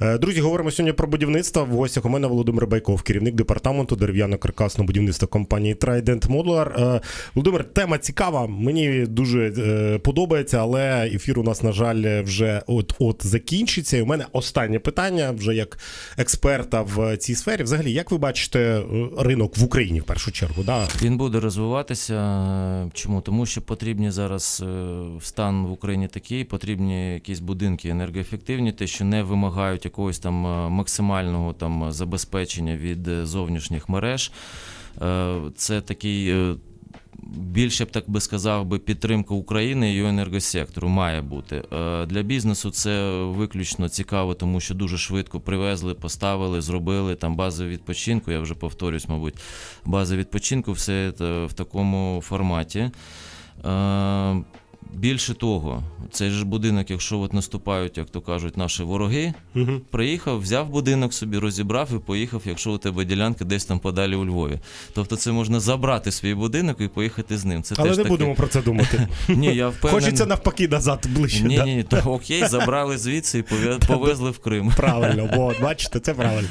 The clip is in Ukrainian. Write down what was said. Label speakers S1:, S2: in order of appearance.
S1: Е, Друзі, говоримо сьогодні про будівництво. В гостях у мене Володимир Байков, керівник департаменту дерев'яно-каркасного будівництва компанії Trident Modular. Е, Володимир, тема цікава. Мені дуже е, подобається, але ефір у нас, на жаль, вже от-от закінчиться. І у мене останнє питання, вже як експерта в цій сфері. Взагалі, як ви бачите ринок в Україні в першу чергу? Да?
S2: Він буде розвиватися. Чому? Тому що потрібні зараз стан в Україні такий, потрібні якісь будинки енергоефективні, те, що не вимагають якогось там е, максимального там забезпечення від е, зовнішніх мереж. Е, Це такий. е, Більше б так би сказав би підтримка України і енергосектору має бути. Е, Для бізнесу це виключно цікаво, тому що дуже швидко привезли, поставили, зробили там бази відпочинку. Я вже повторюсь, мабуть, бази відпочинку, все це в такому форматі. Більше того, цей ж будинок, якщо от наступають, як то кажуть, наші вороги,
S1: Угу.
S2: приїхав, взяв будинок собі, розібрав і поїхав, якщо у тебе ділянка десь там подалі у Львові. Тобто це можна забрати свій будинок і поїхати з ним. Це
S1: Але
S2: теж
S1: не
S2: таке-
S1: будемо про це думати.
S2: Ні, я впевнений.
S1: Хочеться навпаки назад ближче.
S2: Ні,
S1: да?
S2: ні, ні, то окей, забрали звідси і повезли в Крим.
S1: Правильно, от, бачите, це правильно.